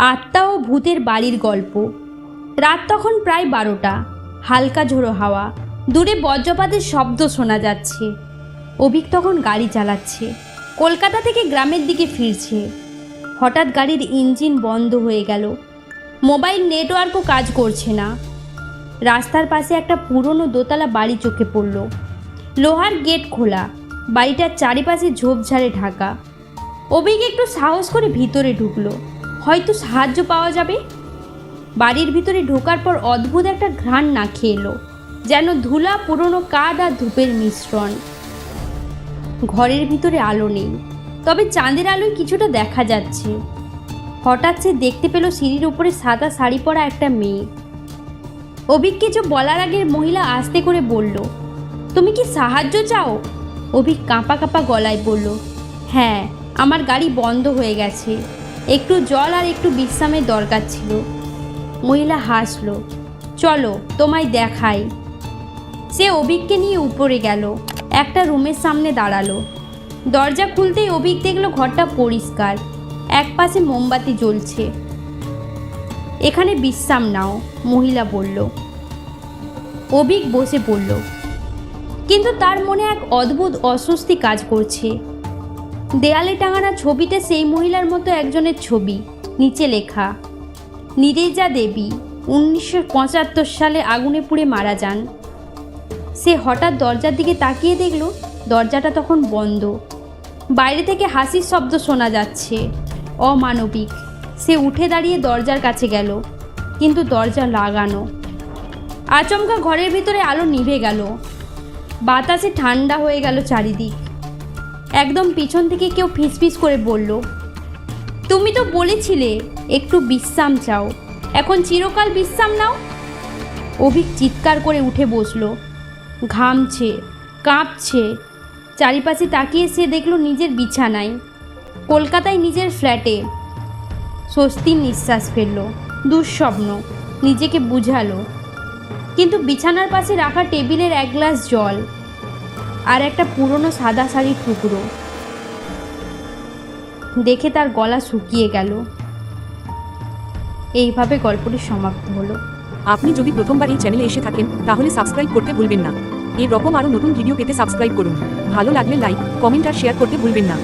আত্মা ও ভূতের বাড়ির গল্প। রাত তখন প্রায় বারোটা। হালকা ঝোড়ো হাওয়া। দূরে বজ্রপাতের শব্দ শোনা যাচ্ছে। অভিক তখন গাড়ি চালাচ্ছে। কলকাতা থেকে গ্রামের দিকে ফিরছে। হঠাৎ গাড়ির ইঞ্জিন বন্ধ হয়ে গেল। মোবাইল নেটওয়ার্কও কাজ করছে না। রাস্তার পাশে একটা পুরনো দোতলা বাড়ি চোখে পড়ল। লোহার গেট খোলা। বাড়িটার চারিপাশে ঝোপঝাড়ে ঢাকা। অভিক একটু সাহস করে ভিতরে ঢুকলো। হয়তো সাহায্য পাওয়া যাবে? বাড়ির ভিতরে ঢোকার পর অদ্ভুত একটা ঘ্রাণ না এলো, যেন ধুলা, পুরনো কাঠ আর ধূপের মিশ্রণ। ঘরের ভিতরে আলো নেই, তবে চাঁদের আলোয় কিছুটা দেখা যাচ্ছে। হঠাৎ সে দেখতে পেল সিঁড়ির উপরে সাদা শাড়ি পরা একটা মেয়ে। অভিক কিছু বলার আগে মহিলা আস্তে করে বলল, তুমি কি সাহায্য চাও? অভিক কাঁপা কাঁপা গলায় বলল হ্যাঁ আমার গাড়ি বন্ধ হয়ে গেছে। একটু জল আর একটু বিশ্রামের দরকার ছিল। মহিলা হাসলো, চলো, তোমায় দেখাই। সে অভিককে নিয়ে উপরে গেল, একটা রুমের সামনে দাঁড়াল। দরজা খুলতেই অভিক দেখল ঘরটা পরিষ্কার, এক পাশে মোমবাতি জ্বলছে। এখানে বিশ্রাম নাও, মহিলা বলল। অভিক বসে পড়ল, কিন্তু তার মনে এক অদ্ভুত অস্বস্তি কাজ করছে। দেয়ালে টাঙানো ছবিতে সেই মহিলার মতো একজনের ছবি, নিচে লেখা, নিরেজা দেবী, উনিশশো পঁচাত্তর সালে আগুনে পুড়ে মারা যান। সে হঠাৎ দরজার দিকে তাকিয়ে দেখল, দরজাটা তখন বন্ধ। বাইরে থেকে হাসির শব্দ শোনা যাচ্ছে। অমানবিক। সে উঠে দাঁড়িয়ে দরজার কাছে গেল, কিন্তু দরজা লাগানো। আচমকা ঘরের ভিতরে আলো নিভে গেল। বাতাসে ঠান্ডা হয়ে গেল চারিদিক। একদম পিছন থেকে কেউ ফিসফিস করে বলল, তুমি তো বলেছিলে একটু বিশ্রাম চাও, এখন চিরকাল বিশ্রাম নাও। অভিক চিৎকার করে উঠে বসল, ঘামছে, কাঁপছে। চারিপাশে তাকিয়ে সে দেখল নিজের বিছানায়, কলকাতায় নিজের ফ্ল্যাটে। স্বস্তির নিঃশ্বাস ফেলল, দুঃস্বপ্ন, নিজেকে বুঝালো। কিন্তু বিছানার পাশে রাখা টেবিলের এক গ্লাস জল আর একটা পুরনো সাদা শাড়ির টুকরো। দেখে তার গলা শুকিয়ে গেল। এইভাবে গল্পটি সমাপ্ত হলো। আপনি যদি প্রথমবার এই চ্যানেলে এসে থাকেন, তাহলে সাবস্ক্রাইব করতে ভুলবেন না। এরকম আরও নতুন ভিডিও পেতে সাবস্ক্রাইব করুন। ভালো লাগলে লাইক কমেন্ট আর শেয়ার করতে ভুলবেন না।